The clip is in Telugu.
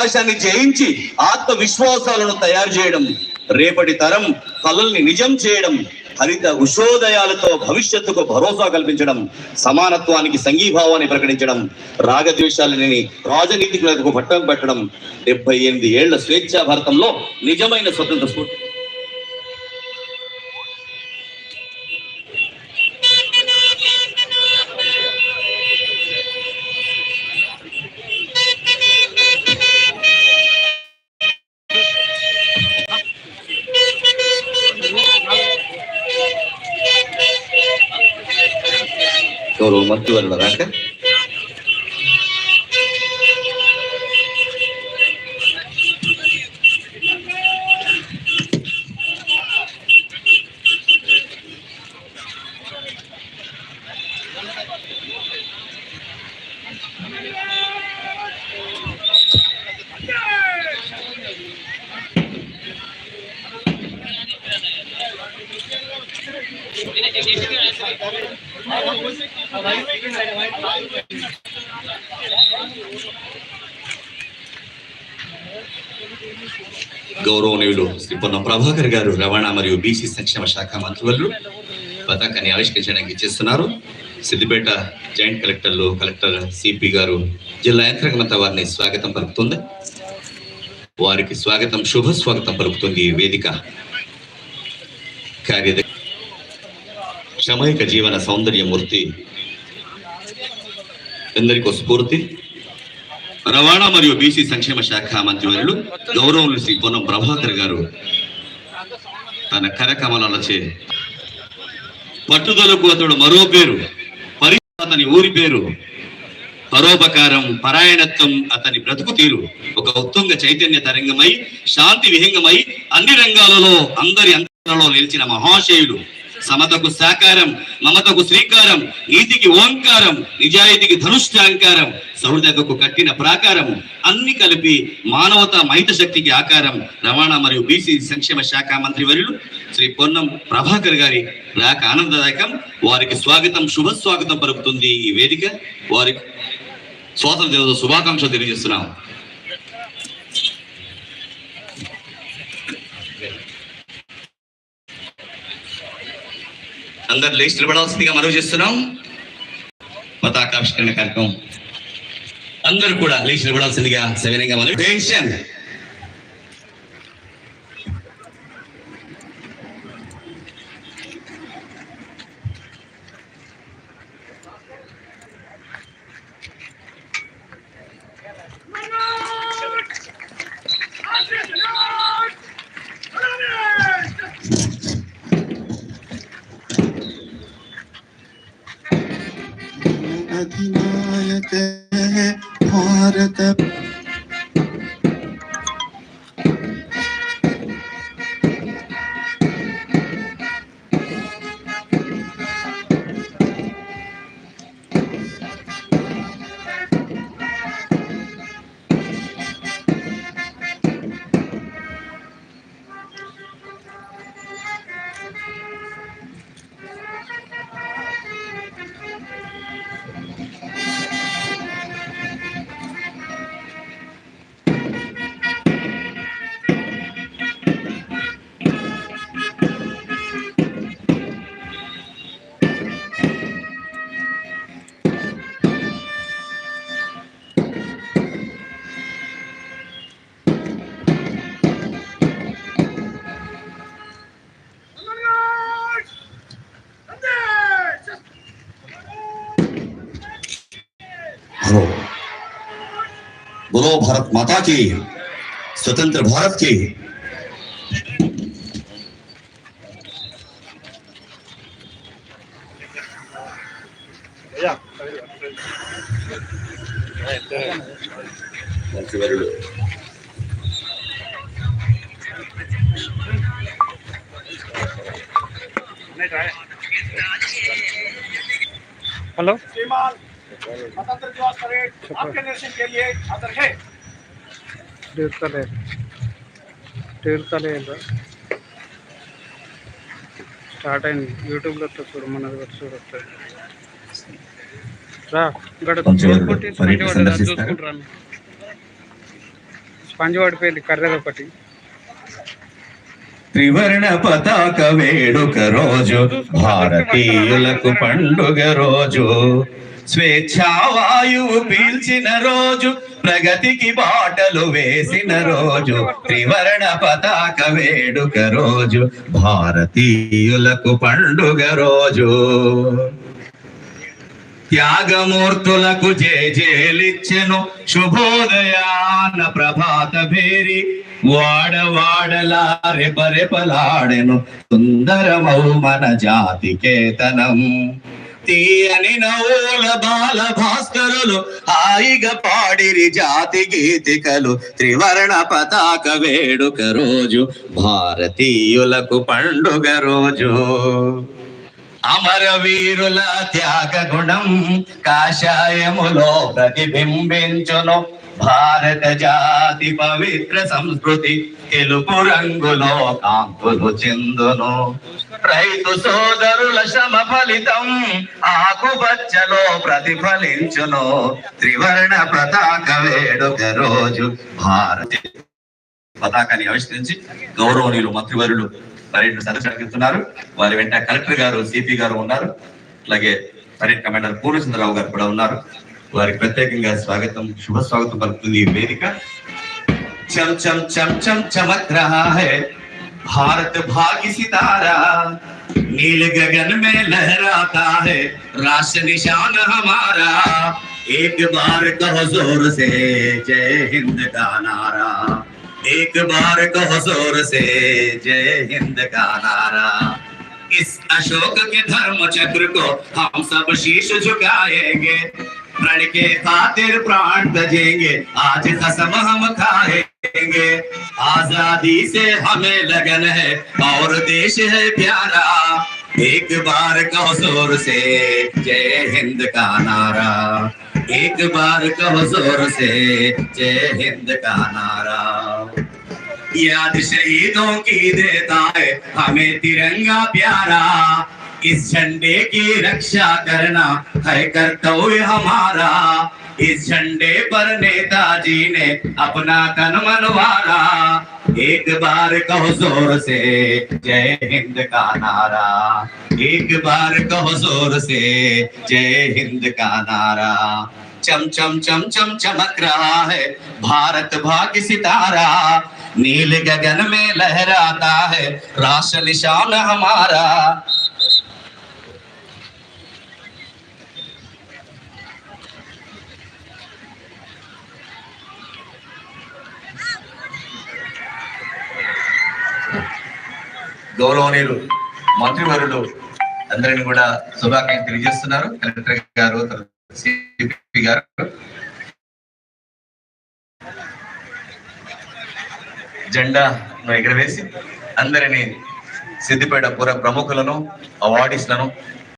అవకాశాన్ని జయించి ఆత్మవిశ్వాసాలను తయారు చేయడం రేపటి తరం కళల్ని నిజం చేయడం హరిత ఉషోదయాలతో భవిష్యత్తుకు భరోసా కల్పించడం సమానత్వానికి సంఘీభావాన్ని ప్రకటించడం రాగద్వేషాలని రాజనీతికులకు పట్టం పెట్టడం డెబ్బై ఎనిమిది ఏళ్ళ స్వేచ్ఛా భారతంలో నిజమైన స్వతంత్ర స్ఫూర్తి. ஒரு மருத்துவர்களாக గౌరవనీయులు శ్రీ పొన్న ప్రభాకర్ గారు రవాణా మరియు బీసీ సంక్షేమ శాఖ మంత్రివర్యులు పతాకాన్ని ఆవిష్కరించడానికి చేస్తున్నారు. సిద్దిపేట జాయింట్ కలెక్టర్లు కలెక్టర్ సిపి గారు జిల్లా యంత్రాంగమంతా వారిని స్వాగతం పలుకుతుంది. వారికి స్వాగతం శుభ స్వాగతం పలుకుతుంది ఈ వేదిక కార్యదర్శి క్షమైక జీవన సౌందర్యమూర్తి ఎందరికో స్ఫూర్తి. రవాణా మరియు బీసీ సంక్షేమ శాఖ మంత్రివర్యులు గౌరవులు శ్రీ పొన్నం ప్రభాకర్ గారు తన కరకమలచే పట్టుదలకు అతడు మరో పేరు పరి అతని ఊరి పేరు. పరోపకారం పరాయణత్వం అతని బ్రతుకు తీరు. ఒక ఉత్తుంగ చైతన్య తరంగమై శాంతి విహంగమై అన్ని రంగాలలో అందరి అంతరంలో నిలిచిన మహాశయుడు. సమతకు సాకారం మమతకు శ్రీకారం నీతికి ఓంకారం నిజాయితీకి ధనుష్టాంకారం సౌహృదకు కట్టిన ప్రాకారం అన్ని కలిపి మానవత మహిత శక్తికి ఆకారం. రవాణా మరియు బీసీ సంక్షేమ శాఖ మంత్రి వర్యులు శ్రీ పొన్నం ప్రభాకర్ గారి రాక ఆనందదాయకం. వారికి స్వాగతం శుభ స్వాగతం పలుకుతుంది ఈ వేదిక. వారికి స్వాతంత్ర దినోత్సవ శుభాకాంక్షలు తెలియజేస్తున్నాం. అందరు లేచి నిలబడాల్సిందిగా మనవి చేస్తున్నాం. మతాకావిష్కరణ కార్యక్రమం. అందరూ కూడా లేచి నిలబడాల్సిందిగా సవినంగా మనవి టెన్షన్ अधिनायक है भारत करो। बोलो भारत माता की स्वतंत्र भारत की। Thank हेलो स्वतंत्र दिवस परेड आपके निरीक्षण के लिए हाजिर है తీర్థలే తీర్థలేదు స్టార్ట్ అయింది యూట్యూబ్లో వస్తుంది చూడు మనది కూడా చూడొస్తుంది రా ఇక్కడ కొంచెం చూసుకుంటే పర్యటన మంచిగా పడ్డది, అది సందర్శిస్తారు. చూసుకుంటారా పంజి పడిపోయింది కర్రెది ఒకటి త్రివర్ణ పతాక వేడుక రోజు భారతీయులకు పండుగ రోజు స్వేచ్ఛావాయువు పీల్చిన రోజు ప్రగతికి బాటలు వేసిన రోజు త్రివర్ణ పతాక వేడుక రోజు భారతీయులకు పండుగ రోజు. త్యాగమూర్తులకు జేజేలిచ్చెను శుభోదయాన ప్రభాత భేరి. వాడవాడలా రెపరెపలాడెను సుందరమౌ మన జాతి కేతనం తీయని నవోల బాల భాస్కరులు హాయిగా పాడిరి జాతి గీతికలు త్రివర్ణ పతాక వేడుక రోజు భారతీయులకు పండుగ రోజు. అమరవీరుల త్యాగ గుణం కాషాయములో ప్రతిబింబించును. భారత జాతి పవిత్ర సంస్కృతి తెలుపు రంగులో కాంపులు చెందును. రైతు సోదరుల శ్రమ ఫలితం ఆకుపచ్చలో ప్రతిఫలించును. త్రివర్ణ పతాక వేడుక రోజు భారతి పతాకాన్ని ఆవిష్కరించి గౌరవనీయులు మంత్రివర్యులు పర్యటన సదస్సున్నారు వారి వెంట కలెక్టర్ గారు సిపి గారు ఉన్నారు. అలాగే పర్యటన కమాండర్ పూర్ణచంద్రరావు గారు కూడా ఉన్నారు. వారికి ప్రత్యేకంగా స్వాగతం శుభ స్వాగతం పలుకుతుంది ఈ వేదిక. చం చం చం చం చమక్ भारत भाग्य सितारा, नील गगन में लहराता है राष्ट्र निशान हमारा। एक बार कहो ज़ोर से, जय हिंद का नारा। एक बार कहो ज़ोर से, जय हिंद का नारा। इस अशोक के धर्म चक्र को हम सब शीश झुकाएँगे। प्रण के खातिर प्राण तजेंगे आज कसम हम खाएँगे आज़ादी से हमें लगन है, और देश है प्यारा। एक बार कहो ज़ोर से जय हिंद का नारा। एक बार कहो ज़ोर से जय हिंद का नारा। याद शहीदों की देता है हमें तिरंगा प्यारा। इस झंडे की रक्षा करना है कर्तव्य हमारा। इस झंडे पर नेताजी ने अपना तन मनवारा एक बार कहो ज़ोर से जय हिंद का नारा एक बार कहो ज़ोर से जय हिंद का नारा चम चम चम चम चमक रहा है भारत भाग्य सितारा नील गगन में लहराता है राष्ट्र निशान हमारा గౌరవనీయులు మంత్రివర్యులు అందరిని కూడా శుభాకాంక్షలు తెలియజేస్తున్నారు. కలెక్టర్ గారు సిపి గారు. జెండాను ఎగరవేసి అందరినీ సిద్దిపేట పుర ప్రముఖులను అవార్డీస్లను